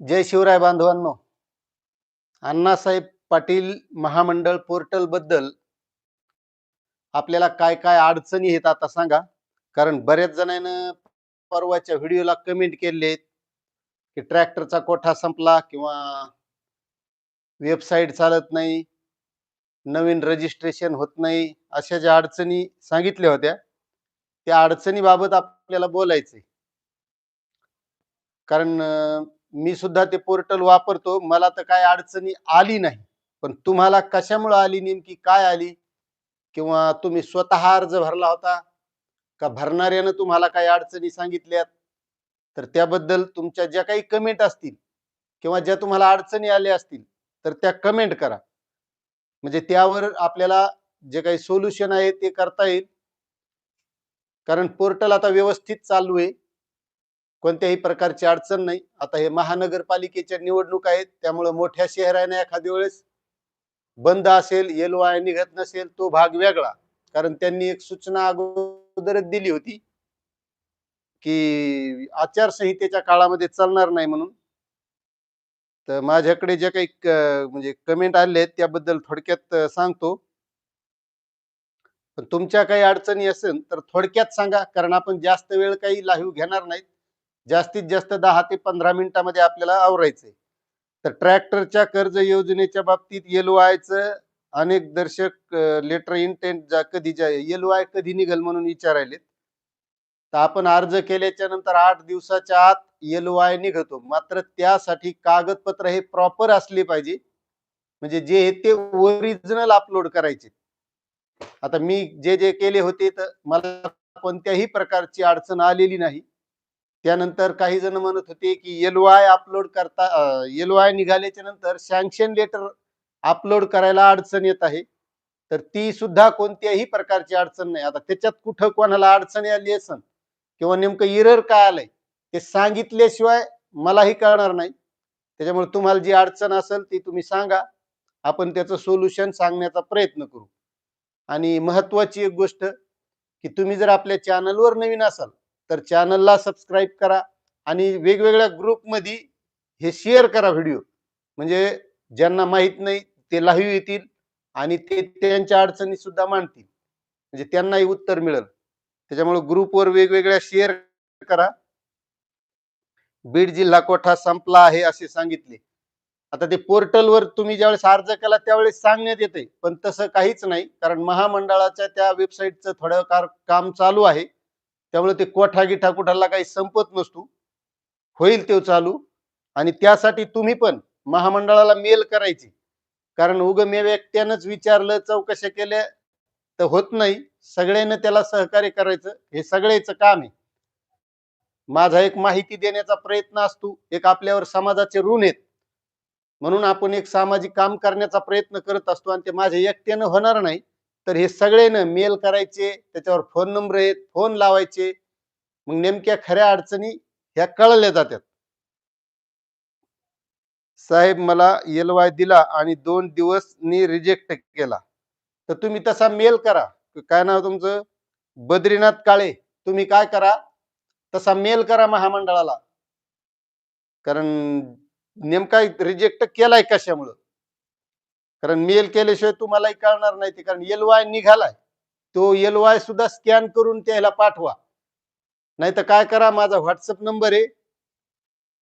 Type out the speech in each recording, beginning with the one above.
जय शिवराय बांधवांनो. अण्णासाहेब पाटील महामंडळ पोर्टलबद्दल आपल्याला काय काय अडचणी आहेत आता सांगा. कारण बऱ्याच जणांना परवाच्या व्हिडिओला कमेंट केले की ट्रॅक्टरचा कोठा संपला किंवा वेबसाईट चालत नाही नवीन रजिस्ट्रेशन होत नाही अशा ज्या अडचणी सांगितल्या होत्या त्या अडचणीबाबत आपल्याला बोलायचंय. कारण मी सुद्धा ते पोर्टल वापरतो. मला तर काय अडचणी आली नाही. पण तुम्हाला कशामुळे आली नेमकी? काय आली? किंवा तुम्ही स्वतः अर्ज भरला होता? का भरणाऱ्यानं तुम्हाला काही अडचणी सांगितल्यात? तर त्याबद्दल तुमच्या ज्या काही कमेंट असतील किंवा ज्या तुम्हाला अडचणी आल्या असतील तर त्या कमेंट करा. म्हणजे त्यावर आपल्याला जे काही सोल्युशन आहे ते करता येईल. कारण पोर्टल आता व्यवस्थित चालू आहे. कोणत्याही प्रकारची अडचण नाही. आता हे महानगरपालिकेच्या निवडणूक आहेत त्यामुळे मोठ्या शहराने एखाद्या वेळेस बंद असेल येलो आय निघत नसेल तो भाग वेगळा. कारण त्यांनी एक सूचना अगोदरच दिली होती की आचारसंहितेच्या काळामध्ये चालणार नाही म्हणून. तर माझ्याकडे जे काही म्हणजे कमेंट आले आहेत त्याबद्दल थोडक्यात सांगतो. पण तुमच्या काही अडचणी असेल तर थोडक्यात सांगा कारण आपण जास्त वेळ काही लाईव्ह घेणार नाहीत. जास्तीत जास्त दहा ते पंधरा मिनिटामध्ये आपल्याला आवरायचंय. तर ट्रॅक्टरच्या कर्ज योजनेच्या बाबतीत येलो आयचं अनेक दर्शक लेटर इंटेंट कधी येलो आय कधी निघल म्हणून विचारायलेत. तर आपण अर्ज केल्याच्यानंतर आठ दिवसाच्या आत येलो आय निघतो. मात्र त्यासाठी कागदपत्र हे प्रॉपर असले पाहिजे. म्हणजे जे हे ते ओरिजिनल अपलोड करायचे. आता मी जे जे केले होते तर मला कोणत्याही प्रकारची अडचण आलेली नाही. त्यानंतर काही जण म्हणत होते की एल वाय अपलोड करता एल वाय निघाल्याच्या नंतर सँक्शन लेटर अपलोड करायला अडचण येत आहे. तर ती सुद्धा कोणत्याही प्रकारची अडचण नाही. आता त्याच्यात कुठं कोणाला अडचणी आली असन किंवा नेमकं इरर काय आलंय ते सांगितल्याशिवाय मलाही कळणार नाही. त्याच्यामुळे तुम्हाला जी अडचण असेल ती तुम्ही सांगा. आपण त्याचं सोल्युशन सांगण्याचा प्रयत्न करू. आणि महत्वाची एक गोष्ट की तुम्ही जर आपल्या चॅनलवर नवीन असाल तर चॅनलला सबस्क्राईब करा आणि वेगवेगळ्या ग्रुपमध्ये हे शेअर करा व्हिडिओ म्हणजे ज्यांना माहीत नाही ते लाईव्ह येतील आणि ते त्यांच्या अडचणी सुद्धा मांडतील. म्हणजे त्यांनाही उत्तर मिळेल. त्याच्यामुळे ग्रुपवर वेगवेगळ्या शेअर करा. बीड जिल्हा कोठा संपला आहे असे सांगितले. आता ते पोर्टलवर तुम्ही ज्यावेळेस अर्ज केला त्यावेळेस सांगण्यात येते पण तसं काहीच नाही कारण महामंडळाच्या त्या वेबसाईटचं थोडं काम चालू आहे. त्यामुळे ते कोठा गिठा कुठाला काही संपत नसतो. होईल ते चालू. आणि त्यासाठी तुम्ही पण महामंडळाला मेल करायची. कारण उग मी व्यक्त्यानंच विचारलं चौकशा केल्या तर होत नाही. सगळ्यांना त्याला सहकार्य करायचं. हे सगळ्याच काम आहे. माझा एक माहिती देण्याचा प्रयत्न असतो. एक आपल्यावर समाजाचे ऋण आहेत. म्हणून आपण एक सामाजिक काम करण्याचा प्रयत्न करत असतो आणि ते माझ्या एकट्यानं होणार नाही. तर हे सगळेनं मेल करायचे त्याच्यावर फोन नंबर आहेत फोन लावायचे. मग नेमक्या खऱ्या अडचणी ह्या कळल्या जातात. साहेब मला एल वाय दिला आणि दोन दिवस मी रिजेक्ट केला. तर तुम्ही तसा मेल करा. काय नाव तुमचं? बद्रीनाथ काळे. तुम्ही काय करा? तसा मेल करा महामंडळाला. कारण नेमका रिजेक्ट केलाय कशामुळं? कारण मेल केल्याशिवाय तुम्हालाही कळणार नाही ते कारण एल वाय निघालाय. तो एल वाय सुद्धा स्कॅन करून त्याला पाठवा. नाही तर काय करा माझा व्हॉट्सअप नंबर आहे.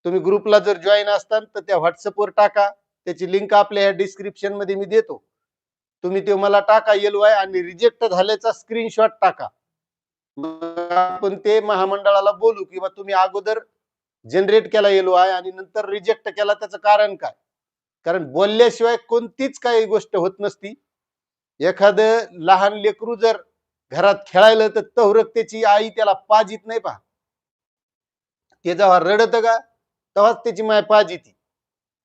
तुम्ही ग्रुपला जर जॉईन असताल तर त्या व्हॉट्सअपवर टाका. त्याची लिंक आपल्या डिस्क्रिप्शनमध्ये मी देतो. तुम्ही ते मला टाका एल वाय आणि रिजेक्ट झाल्याचा स्क्रीनशॉट टाका. मग आपण ते महामंडळाला बोलू किंवा तुम्ही अगोदर जनरेट केला एल आहे आणि नंतर रिजेक्ट केला त्याचं कारण काय? कारण बोलल्याशिवाय कोणतीच काही गोष्ट होत नसती. एखादं लहान लेकरू जर घरात खेळायला तर तवरक त्याची आई त्याला पाजीत नाही पहा. ते जेव्हा रडत का तेव्हाच त्याची माय पाजीती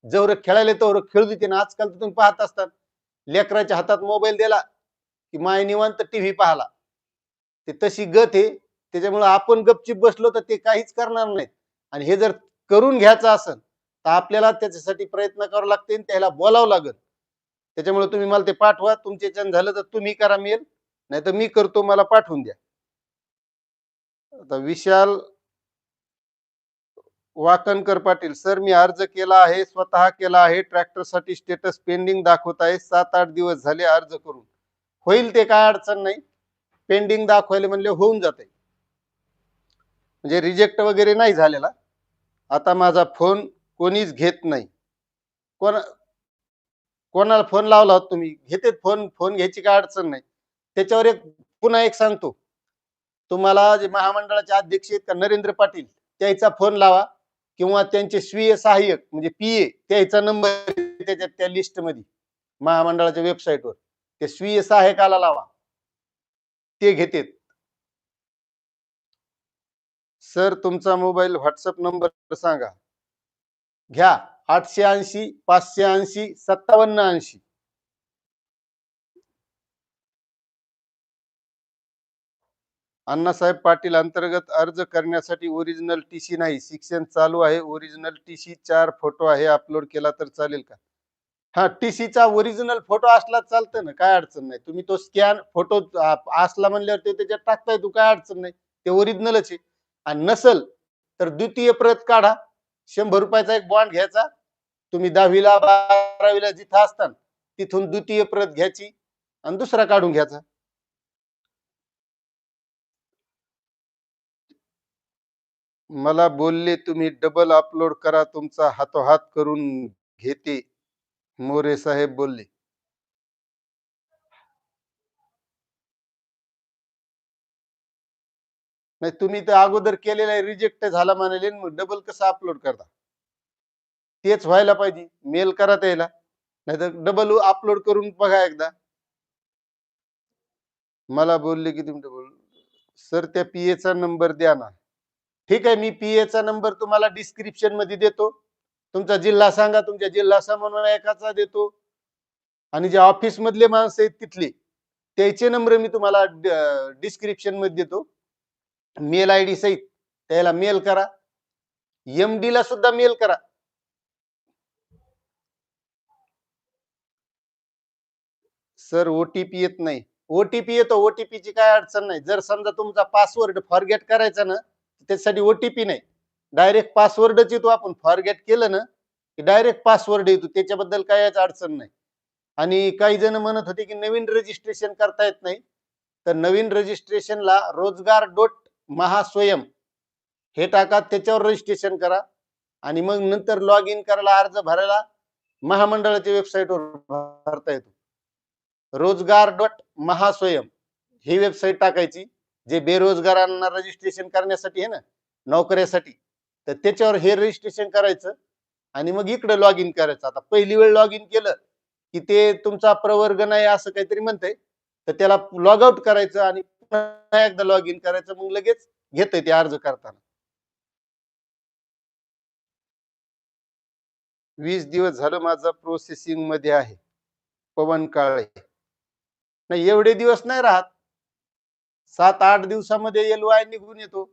जवळ खेळायला तवर खेळू देते ना आजकाल तर तुम्ही पाहत असतात. लेकराच्या हातात मोबाईल दिला की माय निवांत टीव्ही पाहला. ते तशी गत आहे. त्याच्यामुळे आपण गपचिप बसलो तर ते काहीच करणार नाहीत. आणि हे जर करून घ्यायचं असेल तर आपल्याला त्याच्यासाठी प्रयत्न करावं लागते आणि त्याला बोलावं लागेल. त्याच्यामुळे तुम्ही मला ते पाठवा. तुमचे चॅन झालं तर तुम्ही करा मेल. नाही तर मी करतो मला पाठवून द्या. आता विशाल वाकणकर पाटील सर मी अर्ज केला आहे स्वतः केला आहे. ट्रॅक्टरसाठी स्टेटस पेंडिंग दाखवत आहे. सात आठ दिवस झाले अर्ज करून. होईल ते काय अडचण नाही. पेंडिंग दाखवायला म्हणले होऊन जाते. म्हणजे रिजेक्ट वगैरे नाही झालेला. आता माझा फोन कोणीच घेत नाही. कोण कोणाला फोन लावला होता तुम्ही? घेते फोन फोन घ्यायची काय अडचण नाही. त्याच्यावर एक पुन्हा एक सांगतो. तुम्हाला जे महामंडळाचे अध्यक्ष आहेत का नरेंद्र पाटील त्याचा फोन लावा किंवा त्यांचे स्वीय सहाय्यक म्हणजे पीए त्याचा नंबर त्याच्यात त्या लिस्टमध्ये महामंडळाच्या वेबसाईटवर. ते स्वीय सहाय्यकाला लावा. ते घेतेत. सर तुमचा मोबाईल व्हॉट्सअप नंबर सांगा. घ्या. आठशे ऐंशी पाचशे ऐंशी सत्तावन्न ऐंशी. अण्णासाहेब पाटील अंतर्गत अर्ज करण्यासाठी ओरिजिनल टी सी नाही. शिक्षण चालू आहे. ओरिजिनल टी सी चार फोटो आहे. अपलोड केला तर चालेल का? हा टी चा ओरिजिनल फोटो असला चालतं ना? काय अडचण नाही. तुम्ही तो स्कॅन फोटो असला म्हणल्यावर ते त्याच्यात टाकताय. तू काय अडचण नाही. ते ओरिजिनलच आहे. आणि नसल तर द्वितीय प्रत काढा. शंभर रुपयाचा एक बॉन्ड घ्यायचा. तुम्ही दहावीला बारावीला जिथं असताना तिथून द्वितीय प्रत घ्यायची आणि दुसरा काढून घ्यायचा. मला बोलले तुम्ही डबल अपलोड करा तुमचा हातोहात करून घेते. मोरे साहेब बोलले नाही तुम्ही तर अगोदर केलेला आहे रिजेक्ट झाला म्हणाले मग डबल कसं अपलोड करता? तेच व्हायला पाहिजे मेल करा त्याला. नाही तर डबल अपलोड करून बघा एकदा. मला बोलले की तुम्ही डबल सर त्या पीए चा नंबर द्या ना. ठीक आहे मी पीए चा नंबर तुम्हाला डिस्क्रिप्शनमध्ये देतो. तुमचा जिल्हा सांगा तुमच्या जिल्हा समन्वयकाचा देतो. आणि जे ऑफिस मधले माणसं आहेत तिथले त्याचे नंबर मी तुम्हाला डिस्क्रिप्शनमध्ये देतो. मेल आय डी सहित त्याला मेल करा. एम ला सुद्धा मेल करा. सर ओटीपी येत नाही. ओटीपी येतो ओटीपी ची काय अडचण नाही. जर समजा तुमचा पासवर्ड फॉरगेट करायचा ना त्याच्यासाठी ओटीपी नाही. डायरेक्ट पासवर्डच येतो आपण. फॉरगेट केलं ना की डायरेक्ट पासवर्ड येतो. त्याच्याबद्दल काय अडचण नाही. आणि काही जण म्हणत होते की नवीन रजिस्ट्रेशन करता येत नाही. तर नवीन रजिस्ट्रेशनला रोजगार डॉट महास्वयम हे टाका त्याच्यावर रजिस्ट्रेशन करा आणि मग नंतर लॉग इन करायला अर्ज भरायला महामंडळाच्या वेबसाईटवर भरता येतो. रोजगार डॉट महास्वयम ही वेबसाईट टाकायची जे बेरोजगारांना रजिस्ट्रेशन करण्यासाठी आहे ना नोकऱ्यासाठी. तर त्याच्यावर हे रजिस्ट्रेशन करायचं आणि मग इकडे लॉग इन करायचं. आता पहिली वेळ लॉग इन केलं की ते तुमचा प्रवर्ग नाही असं काहीतरी म्हणतंय. तर त्याला लॉग आउट करायचं आणि पुन्हा एकदा लॉग इन करायचं मग लगेच घेतय ते अर्ज करताना. वीस दिवस झालं माझा प्रोसेसिंगमध्ये आहे. पवन काळे. नाही एवढे दिवस नाही राहत. सात आठ दिवसामध्ये एल वाय निघून येतो.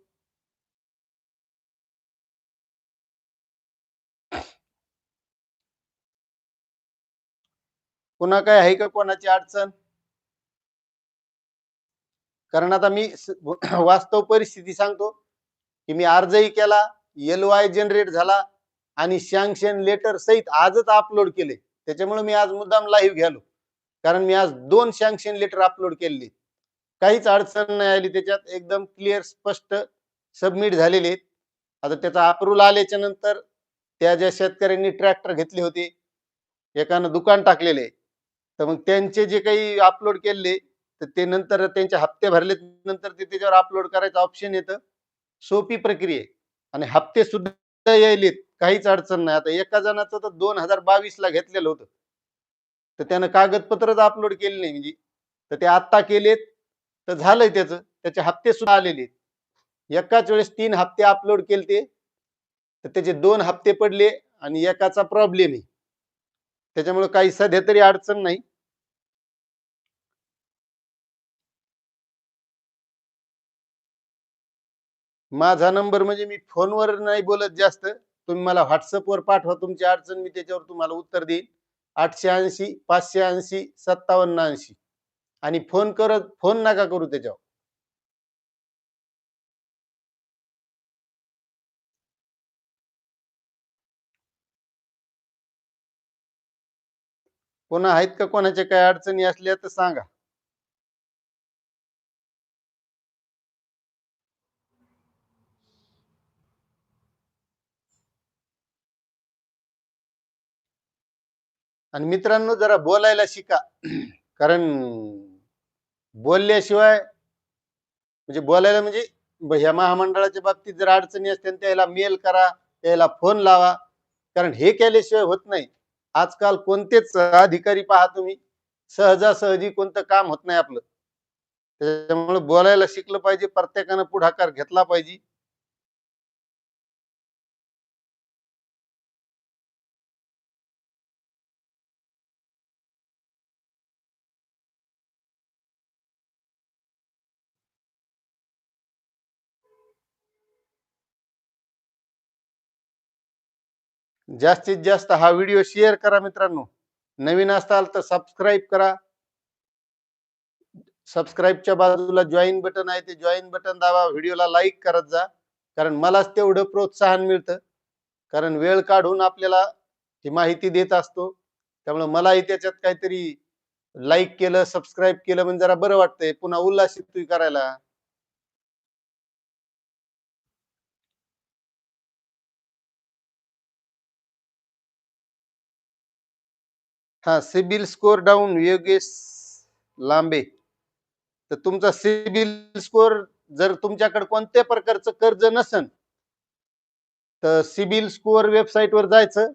पुन्हा काय आहे का कोणाची अडचण? कारण आता मी वास्तव परिस्थिती सांगतो की मी अर्जही केला एल वाय जनरेट झाला आणि सँक्शन लेटर सहित आजच अपलोड केले. त्याच्यामुळे मी आज मुद्दाम लाईव्ह घ्यालो. कारण मी आज दोन सँक्शन लेटर अपलोड केले काहीच अडचण नाही आली त्याच्यात. एकदम क्लिअर स्पष्ट सबमिट झालेले आता त्याचा अप्रूव्हल आल्याच्यानंतर त्या ज्या शेतकऱ्यांनी ट्रॅक्टर घेतले होते एकानं दुकान टाकलेले तर मग त्यांचे जे काही अपलोड केले तर ते नंतर त्यांचे हप्ते भरले नंतर ते त्याच्यावर अपलोड करायचं ऑप्शन येतं. सोपी प्रक्रिया आणि हप्ते सुद्धा यायलेत. काहीच अडचण नाही. आता एका जणाचं तर दोन हजार बावीस ला घेतलेलं होतं. तर त्यानं कागदपत्रच अपलोड केले नाही. म्हणजे तर ते आत्ता केलेत. तर झालंय त्याचं. त्याचे हप्ते सुद्धा आलेले एकाच वेळेस तीन हप्ते अपलोड केले तर त्याचे दोन हप्ते पडले आणि एकाचा प्रॉब्लेम आहे. त्याच्यामुळे काही सध्या तरी अडचण नाही. माझा नंबर म्हणजे मी फोनवर नाही बोलत जास्त. तुम्ही मला व्हॉट्सअपवर पाठवा तुमची अडचण मी त्याच्यावर तुम्हाला उत्तर देईल आठशे ऐंशी पाचशे ऐंशी सत्तावन्न ऐंशी. आणि फोन करत फोन नका करू त्याच्यावर. कोणा आहेत का कोणाच्या काही अडचणी असल्या तर सांगा. आणि मित्रांनो जरा बोलायला शिका. कारण बोलल्याशिवाय म्हणजे बोलायला म्हणजे ह्या महामंडळाच्या बाबतीत जर अडचणी असतील त्याला मेल करा त्याला फोन लावा. कारण हे केल्याशिवाय होत नाही. आजकाल कोणतेच अधिकारी पहा तुम्ही. सहजासहजी कोणतं काम होत नाही आपलं. त्याच्यामुळे बोलायला शिकलं पाहिजे प्रत्येकानं पुढाकार घेतला पाहिजे. जास्तीत जास्त हा व्हिडिओ शेअर करा मित्रांनो. नवीन असताल तर सबस्क्राईब करा. सबस्क्राईबच्या बाजूला जॉईन बटन आहे ते जॉईन बटन दाबा व्हिडिओला लाईक करत जा. कारण मलाच तेवढं प्रोत्साहन मिळतं. कारण वेळ काढून आपल्याला ही माहिती देत असतो. त्यामुळे मलाही त्याच्यात काहीतरी लाईक केलं सबस्क्राईब केलं म्हणजे जरा बरं वाटतंय. पुन्हा उल्हासित करायला. हा सिबिल स्कोर डाऊन योगेश लांबे. तर तुमचा सिबिल स्कोर जर तुमच्याकडे कोणत्या प्रकारचं कर्ज नसन तर सिबिल स्कोअर वेबसाईट वर जायचं.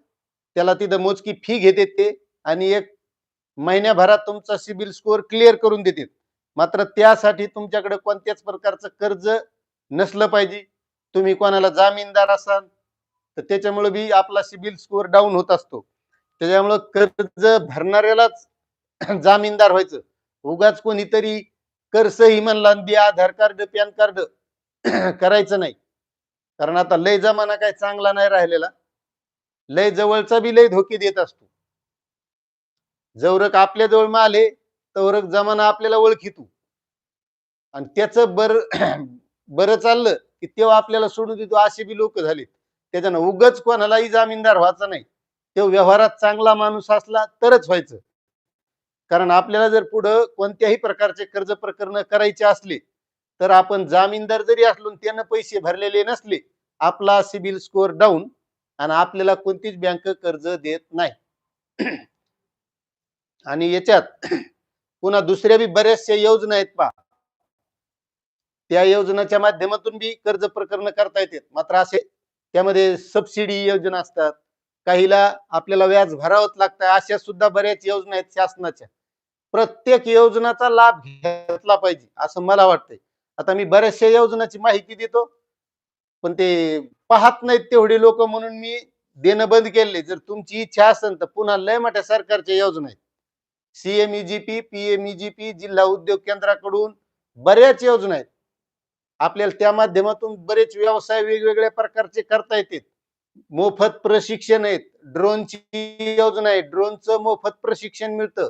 त्याला तिथं मोजकी फी घेते ते आणि एक महिन्याभरात तुमचा सिबिल स्कोअर क्लिअर करून देते. मात्र त्यासाठी तुमच्याकडे कोणत्याच प्रकारचं कर्ज नसलं पाहिजे. तुम्ही कोणाला जामीनदार असाल तर त्याच्यामुळे बी आपला सिबिल स्कोअर डाऊन होत असतो. त्याच्यामुळं कर्ज भरणाऱ्यालाच जामीनदार व्हायचं. उगाच कोणीतरी कर सही म्हणला आणि दे आधार कार्ड पॅन कार्ड करायचं नाही. कारण आता लय जमाना काय चांगला नाही राहिलेला. लय जवळचा बी लय धोके देत असतो. जवरक आपल्या जवळ माले तवरक जमाना आपल्याला ओळखितो. आणि त्याच बर बरं चाललं की तेव्हा आपल्याला सोडून देतो असे बी लोक झालेत. त्याच्यानं उगच कोणालाही जामीनदार व्हायचा नाही. तो व्यवहारात चांगला माणूस असला तरच व्हायचं. कारण आपल्याला जर पुढं कोणत्याही प्रकारचे कर्ज प्रकरण करायचे असले तर आपण जामीनदार जरी असलो आणि त्यानं पैसे भरलेले नसले आपला सिबिल स्कोअर डाऊन आणि आपल्याला कोणतीच बँक कर्ज देत नाही. आणि याच्यात पुन्हा दुसऱ्या बी बऱ्याचशा योजना आहेत पहा. त्या योजनाच्या माध्यमातून बी कर्ज प्रकरण करता येतात. मात्र असे त्यामध्ये सबसिडी योजना असतात काहीला आपल्याला व्याज भरावंच लागतं अशा सुद्धा बऱ्याच योजना आहेत शासनाच्या. प्रत्येक योजनाचा लाभ घेतला पाहिजे असं मला वाटतंय. आता मी बऱ्याचशा योजनाची माहिती देतो पण ते पाहत नाहीत तेवढे लोक म्हणून मी देणं बंद केले जर तुमची इच्छा असेल तर पुन्हा लय मोठ्या सरकारच्या योजना आहेत. सीएमईजीपी पीएमईजीपी जिल्हा उद्योग केंद्राकडून बऱ्याच योजना आहेत. आपल्याला त्या माध्यमातून बरेच व्यवसाय वेगवेगळ्या प्रकारचे करता येतात. मोफत प्रशिक्षण आहेत. ड्रोनची योजना आहे. ड्रोनचं मोफत प्रशिक्षण मिळतं.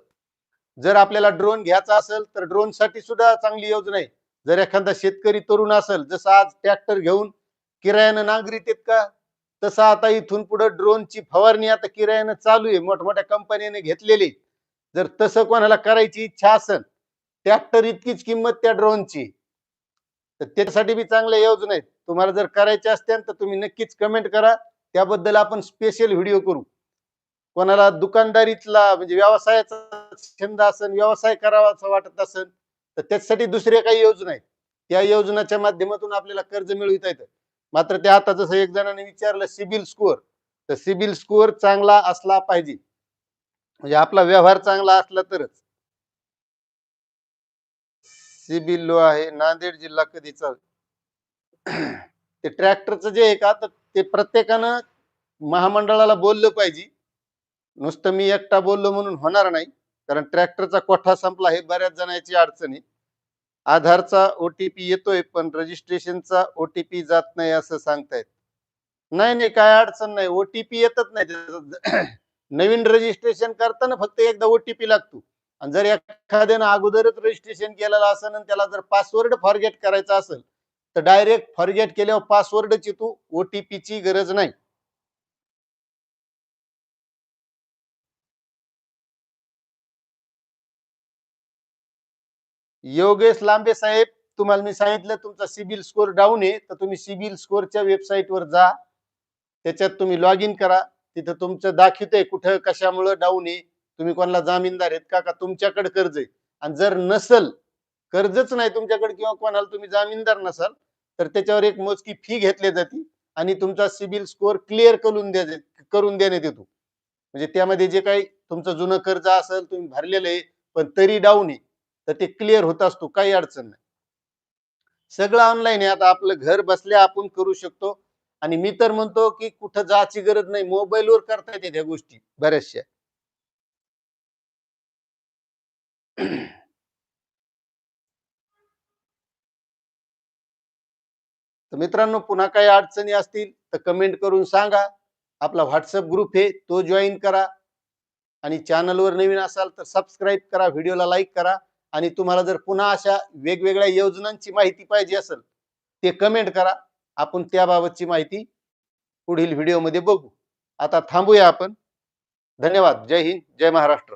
जर आपल्याला ड्रोन घ्यायचा असेल तर ड्रोनसाठी सुद्धा चांगली योजना आहे. जर एखादा शेतकरी तरुण असेल जसं आज ट्रॅक्टर घेऊन किरायानं नांगरीत आहेत का? तसं आता इथून पुढे ड्रोनची फवारणी आता किरायानं चालू आहे. मोठमोठ्या कंपन्याने घेतलेली जर तसं कोणाला करायची इच्छा असेल ट्रॅक्टर इतकीच किंमत त्या ड्रोनची. तर त्यासाठी बी चांगल्या योजना आहेत. तुम्हाला जर करायच्या असतील तर तुम्ही नक्कीच कमेंट करा. त्याबद्दल आपण स्पेशल व्हिडिओ करू. कोणाला दुकानदारीतला म्हणजे व्यवसायाचा छंद असेल व्यवसाय करावा असं वाटत असेल तर त्याच्यासाठी दुसऱ्या काही योजना आहेत. त्या योजनाच्या माध्यमातून आपल्याला कर्ज मिळविता येतं. मात्र ते आता जसं एक जणांनी विचारलं सिबिल स्कोअर तर सिबिल स्कोअर चांगला असला पाहिजे. म्हणजे आपला व्यवहार चांगला असला तरच. सिबिल लो आहे नांदेड जिल्हा कधीचा? ते ट्रॅक्टरचं जे आहे का तर ते प्रत्येकानं महामंडळाला बोललं पाहिजे. नुसतं मी एकटा बोललो म्हणून होणार नाही. कारण ट्रॅक्टरचा कोठा संपला हे बऱ्याच जणांची अडचण आहे. आधारचा ओटीपी येतोय पण रजिस्ट्रेशनचा ओटीपी जात नाही असं सांगतायत. नाही नाही काय अडचण नाही. ओटीपी येतच नाही. नवीन रजिस्ट्रेशन करताना फक्त एकदा ओटीपी लागतो. आणि जर एखाद्यानं अगोदरच रजिस्ट्रेशन केलेलं असेल आणि त्याला जर पासवर्ड फॉरगेट करायचा असेल तर डायरेक्ट फॉरगेट केल्यावर पासवर्डची तू ओटीपीची गरज नाही. योगेश लांबे साहेब तुम्हाला मी सांगितलं तुमचा सिबिल स्कोअर डाऊन आहे तर तुम्ही सिबिल स्कोअरच्या वेबसाईटवर जा. त्याच्यात तुम्ही लॉग इन करा. तिथं तुमचं दाखवतंय कुठं कशामुळं डाऊन आहे. तुम्ही कोणाला जामीनदार आहेत का का तुमच्याकडे कर्ज आहे. आणि जर नसल कर्जच नाही तुमच्याकडे किंवा कोणाला तुम्ही जामीनदार नसाल तर त्याच्यावर एक मोजकी फी घेतली जाते आणि तुमचा सिबिल स्कोअर क्लिअर करून द्या करून देण्यात येतो. म्हणजे त्यामध्ये जे काही तुमचं जुनं कर्ज असेल तुम्ही भरलेलं आहे पण तरी डाऊन आहे तर ते क्लिअर होत असतो काही अडचण नाही. सगळं ऑनलाईन आहे आता आपलं घर बसल्या आपण करू शकतो. आणि मी तर म्हणतो की कुठं जायची गरज नाही मोबाईलवर करता येते त्या गोष्टी बऱ्याचशा. तर मित्रांनो पुन्हा काही अडचणी असतील तर कमेंट करून सांगा. आपला व्हॉट्सअप ग्रुप आहे तो जॉईन करा. आणि चॅनलवर नवीन असाल तर सबस्क्राईब करा व्हिडिओला लाईक करा. आणि तुम्हाला जर पुन्हा अशा वेगवेगळ्या योजनांची माहिती पाहिजे असेल ते कमेंट करा. आपण त्याबाबतची माहिती पुढील व्हिडिओमध्ये बघू. आता थांबूया आपण. धन्यवाद. जय हिंद. जय महाराष्ट्र.